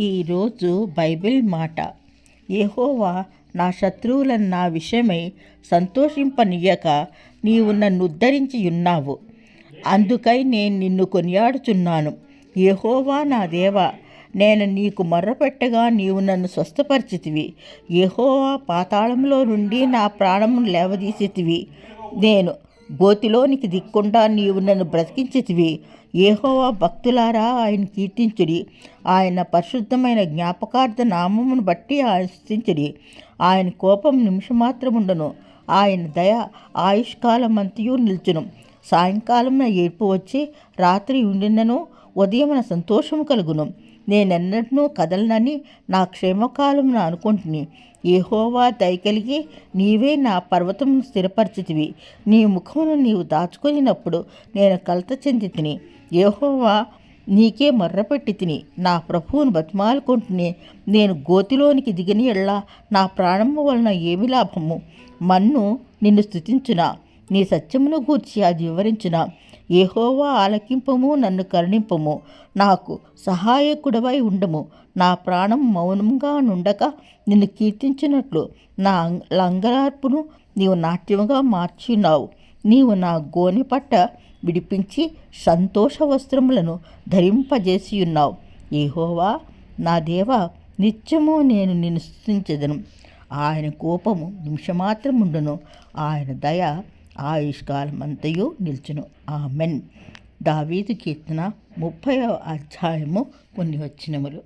ఈరోజు బైబిల్ మాట. ఏహోవా నా శత్రువులను నా విషయమై సంతోషింపనీయక నీవు నన్ను ఉద్ధరించి ఉన్నావు. అందుకై నేను నిన్ను కొనియాడుచున్నాను. ఏహోవా నా దేవా నేను నీకు మొర్రపెట్టగా నీవు నన్ను స్వస్థపరిచితివి. ఏహోవా పాతాళంలో నుండి నా ప్రాణమును లేవదీసితివి. నేను గోతిలోనికి దిక్కుండా నీవు నన్ను బ్రతికించితివి. ఏహోవా భక్తులారా ఆయన కీర్తించుడి. ఆయన పరిశుద్ధమైన జ్ఞాపకార్థ నామమును బట్టి ఆయన స్థించుడి ఆయన కోపం నిమిషమాత్రముండను. ఆయన దయ ఆయుష్కాలం అంతయు నిల్చును. సాయంకాలం ఏడ్పు వచ్చి రాత్రి ఉండినను ఉదయమున సంతోషము కలుగును. నేనెన్నడూ కదలనని నా క్షేమకాలం అనుకుంటుని. ఏహోవా దయకలిగి నీవే నా పర్వతమును స్థిరపరిచితివి. నీ ముఖమును నీవు దాచుకొనినప్పుడు నేను కలత చెంది తిని ఏహోవా నీకే మర్రపెట్టి తిని నా ప్రభువును బతిమాలుకుంటుని. నేను గోతిలోనికి దిగని ఎళ్ళ నా ప్రాణము వలన ఏమి లాభము? మన్ను నిన్ను స్థుతించునా నీ సత్యమును గూర్చి అది వివరించునా. ఏహోవా ఆలకింపము నన్ను కరుణింపము. నాకు సహాయకుడవై ఉండము. నా ప్రాణం మౌనంగా నుండక నిన్ను కీర్తించినట్లు నా అంగ- లంగలార్పును నీవు నాట్యముగా మార్చున్నావు నీవు నా గోనె పట్ట విడిపించి సంతోష వస్త్రములను ధరింపజేసి ఉన్నావు ఏహోవా నా దేవా నిత్యము నేను నిన్ను స్థుతించదను ఆయన కోపము నిమిషమాత్రముండును. ఆయన దయ ఆయుష్కాలమంతయు నిల్చును. ఆమెన్. దావీదు కీర్తన ముప్పై అధ్యాయము కొన్ని వచ్చినములు